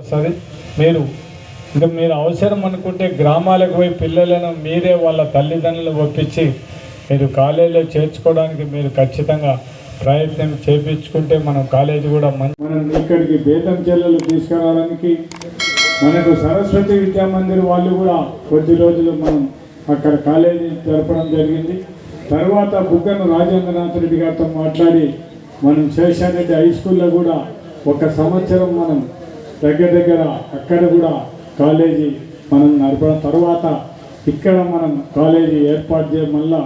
వస్తుంది మీరు ఇక మీరు అవసరం అనుకుంటే గ్రామాలకు పోయి పిల్లలను మీరే వాళ్ళ తల్లిదండ్రులు ఒప్పించి మీరు కాలేజీలో చేర్చుకోవడానికి మీరు ఖచ్చితంగా ప్రయత్నం చేపించుకుంటే మనం కాలేజీ కూడా మంచి మనం ఇక్కడికి బేతం చెల్లెలు తీసుకురావడానికి మనకు సరస్వతి విద్యా మందిర్ వాళ్ళు కూడా కొద్ది రోజులు మనం అక్కడ కాలేజీ జరపడం జరిగింది. తర్వాత బుగ్గను రాజేంద్రనాథ్ రెడ్డి గారితో మాట్లాడి మనం శేషారెడ్డి హై స్కూల్లో కూడా ఒక సంవత్సరం మనం దగ్గర దగ్గర అక్కడ కూడా కాలేజీ మనం నడపడం తర్వాత ఇక్కడ మనం కాలేజీ ఏర్పాటు చేయడం మళ్ళా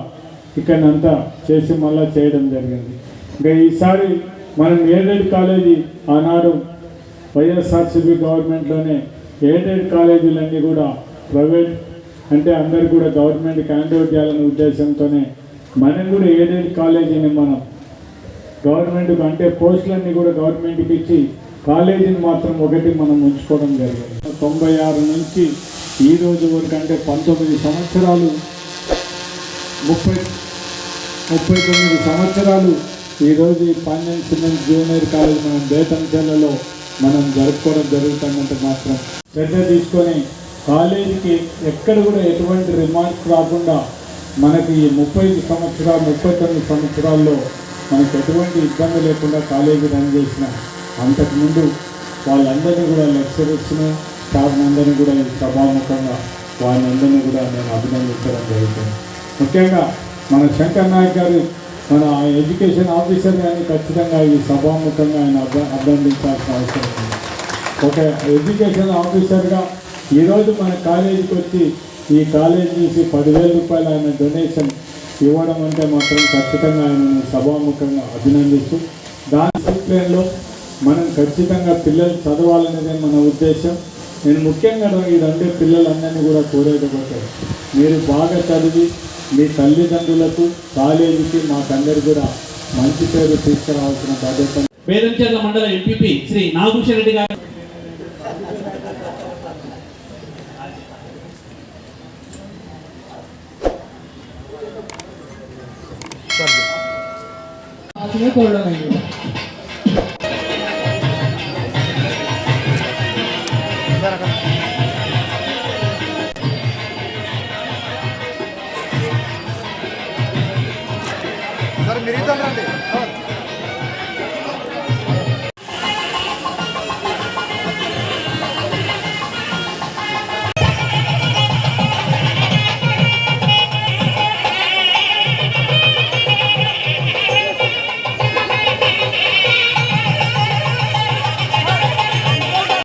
ఇక్కడంతా చేసి మళ్ళా చేయడం జరిగింది. ఇంకా ఈసారి మనం ఏడెడ్ కాలేజీ ఆనాడు వైఎస్ఆర్సీపీ గవర్నమెంట్లోనే ఎయిడెడ్ కాలేజీలన్నీ కూడా ప్రైవేట్ అంటే అందరు కూడా గవర్నమెంట్కి హ్యాండ్ ఓవర్ చేయాలనే ఉద్దేశంతోనే మనం కూడా ఎయిడెడ్ కాలేజీని మనం గవర్నమెంట్కి అంటే పోస్టులన్నీ కూడా గవర్నమెంట్కి ఇచ్చి కాలేజీని మాత్రం ఒకటి మనం ఉంచుకోవడం జరిగింది. తొంభై ఆరు నుంచి ఈ రోజు వరకు అంటే పంతొమ్మిది సంవత్సరాలు ముప్పై ముప్పై తొమ్మిది సంవత్సరాలు ఈరోజు ఈ పాండ్యం సిమెంట్ జూనియర్ కాలేజ్ మనం బేతంచెలలో మనం జరుపుకోవడం జరుగుతుందంటే మాత్రం శ్రద్ధ తీసుకొని కాలేజీకి ఎక్కడ కూడా ఎటువంటి రిమార్క్స్ రాకుండా మనకి ఈ ముప్పై సంవత్సరాలు ముప్పై తొమ్మిది సంవత్సరాల్లో మనకు ఎటువంటి ఇబ్బంది లేకుండా కాలేజీ రన్ చేసినాం. అంతకుముందు వాళ్ళందరినీ కూడా లెక్చరర్స్ని స్టాఫ్ అందరినీ కూడా ఈ సభాముఖంగా వాళ్ళందరినీ కూడా నేను అభినందించడం జరుగుతుంది. ముఖ్యంగా మన శంకర్ నాయక్ గారు మన ఎడ్యుకేషన్ ఆఫీసర్ కానీ ఖచ్చితంగా ఈ సభాముఖంగా ఆయన అభ అభినందించాల్సిన అవసరం ఉంది. ఒక ఎడ్యుకేషన్ ఆఫీసర్గా ఈరోజు మన కాలేజీకి వచ్చి ఈ కాలేజీ నుంచి పదివేల రూపాయలు ఆయన డొనేషన్ ఇవ్వడం అంటే మాత్రం ఖచ్చితంగా ఆయనను సభాముఖంగా అభినందిస్తూ దాని డిసిప్లిన్లో మనం ఖచ్చితంగా పిల్లలు చదవాలనేదే మన ఉద్దేశం. నేను ముఖ్యంగా రెండు పిల్లలందరినీ కూడా కోరేది ఒకటే మీరు బాగా చదివి మీ తల్లిదండ్రులకు కాలేజీకి మాకందరు కూడా మంచి పేరు తీసుకురావాల్సిన బాధ్యత. వేదంచర్ల మండల ఎంపీపీ శ్రీ నాగభూషణ్ రెడ్డి గారు. కోరడం Mirito grande.